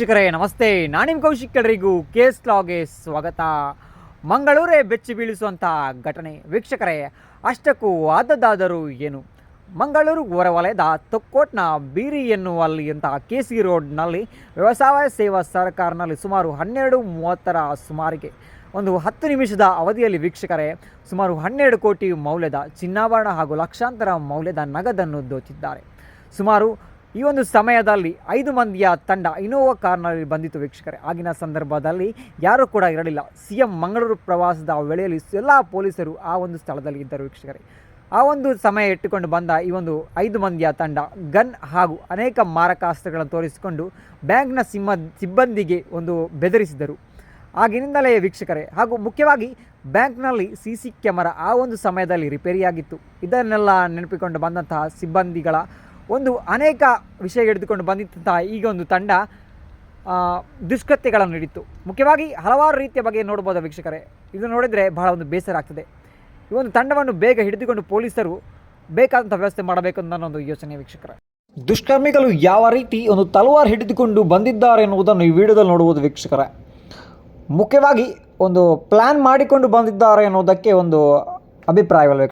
ವೀಕ್ಷಕರೇ, ನಮಸ್ತೆ. ನಾನಿಮ್ ಕೌಶಿಕ್ ಎಲ್ಲರಿಗೂ ಕೇಸ್ ಲಾಗೆ ಸ್ವಾಗತ. ಮಂಗಳೂರೇ ಬೆಚ್ಚಿ ಬೀಳಿಸುವಂಥ ಘಟನೆ. ವೀಕ್ಷಕರೇ, ಅಷ್ಟಕ್ಕೂ ಆದದ್ದಾದರೂ ಏನು? ಮಂಗಳೂರು ಹೊರವಲಯದ ತೊಕ್ಕೋಟ್ನ ಬೀರಿ ಎನ್ನುವಲ್ಲಿ ಅಂತ ಕೆ ಸಿ ರೋಡ್ನಲ್ಲಿ ವ್ಯವಸಾಯ ಸೇವಾ ಸರ್ಕಾರನಲ್ಲಿ ಸುಮಾರು ಹನ್ನೆರಡು ಮೂವತ್ತರ ಸುಮಾರಿಗೆ ಒಂದು ಹತ್ತು ನಿಮಿಷದ ಅವಧಿಯಲ್ಲಿ ವೀಕ್ಷಕರೇ, ಸುಮಾರು ಹನ್ನೆರಡು ಕೋಟಿ ಮೌಲ್ಯದ ಚಿನ್ನಾಭರಣ ಹಾಗೂ ಲಕ್ಷಾಂತರ ಮೌಲ್ಯದ ನಗದನ್ನು ದೋಚಿದ್ದಾರೆ. ಸುಮಾರು ಈ ಒಂದು ಸಮಯದಲ್ಲಿ ಐದು ಮಂದಿಯ ತಂಡ ಇನೋವಾ ಕಾರ್ನಲ್ಲಿ ಬಂದಿತ್ತು ವೀಕ್ಷಕರೇ. ಆಗಿನ ಸಂದರ್ಭದಲ್ಲಿ ಯಾರೂ ಕೂಡ ಇರಲಿಲ್ಲ. ಸಿ ಎಂ ಮಂಗಳೂರು ಪ್ರವಾಸದ ವೇಳೆಯಲ್ಲಿ ಎಲ್ಲ ಪೊಲೀಸರು ಆ ಒಂದು ಸ್ಥಳದಲ್ಲಿ ಇದ್ದರು ವೀಕ್ಷಕರೇ. ಆ ಒಂದು ಸಮಯ ಇಟ್ಟುಕೊಂಡು ಬಂದ ಈ ಒಂದು ಐದು ಮಂದಿಯ ತಂಡ ಗನ್ ಹಾಗೂ ಅನೇಕ ಮಾರಕಾಸ್ತ್ರಗಳನ್ನು ತೋರಿಸಿಕೊಂಡು ಬ್ಯಾಂಕ್ನ ಸಿಮ್ಮ ಸಿಬ್ಬಂದಿಗೆ ಒಂದು ಬೆದರಿಸಿದರು. ಆಗಿನಿಂದಲೇ ವೀಕ್ಷಕರೇ, ಹಾಗೂ ಮುಖ್ಯವಾಗಿ ಬ್ಯಾಂಕ್ನಲ್ಲಿ ಸಿ ಸಿ ಕ್ಯಾಮರಾ ಆ ಒಂದು ಸಮಯದಲ್ಲಿ ರಿಪೇರಿಯಾಗಿತ್ತು. ಇದನ್ನೆಲ್ಲ ನೆನಪಿಕೊಂಡು ಬಂದಂತಹ ಸಿಬ್ಬಂದಿಗಳ ಒಂದು ಅನೇಕ ವಿಷಯ ಹಿಡಿದುಕೊಂಡು ಬಂದಿದ್ದಂತಹ ಈಗ ಒಂದು ತಂಡ ದುಷ್ಕೃತ್ಯಗಳನ್ನು ನೀಡಿತ್ತು ಮುಖ್ಯವಾಗಿ ಹಲವಾರು ರೀತಿಯ ಬಗ್ಗೆ ನೋಡ್ಬೋದು ವೀಕ್ಷಕರೇ. ಇದು ನೋಡಿದರೆ ಬಹಳ ಒಂದು ಬೇಸರ ಆಗ್ತದೆ. ಈ ಒಂದು ತಂಡವನ್ನು ಬೇಗ ಹಿಡಿದುಕೊಂಡು ಪೊಲೀಸರು ಬೇಕಾದಂಥ ವ್ಯವಸ್ಥೆ ಮಾಡಬೇಕು ಅಂತ ಒಂದು ಯೋಚನೆ ವೀಕ್ಷಕರ. ದುಷ್ಕರ್ಮಿಗಳು ಯಾವ ರೀತಿ ಒಂದು ತಲವಾರು ಹಿಡಿದುಕೊಂಡು ಬಂದಿದ್ದಾರೆ ಎನ್ನುವುದನ್ನು ಈ ವಿಡಿಯೋದಲ್ಲಿ ನೋಡುವುದು ವೀಕ್ಷಕರ. ಮುಖ್ಯವಾಗಿ ಒಂದು ಪ್ಲ್ಯಾನ್ ಮಾಡಿಕೊಂಡು ಬಂದಿದ್ದಾರೆ ಎನ್ನುವುದಕ್ಕೆ ಒಂದು ಅಭಿಪ್ರಾಯವಲ್ಲ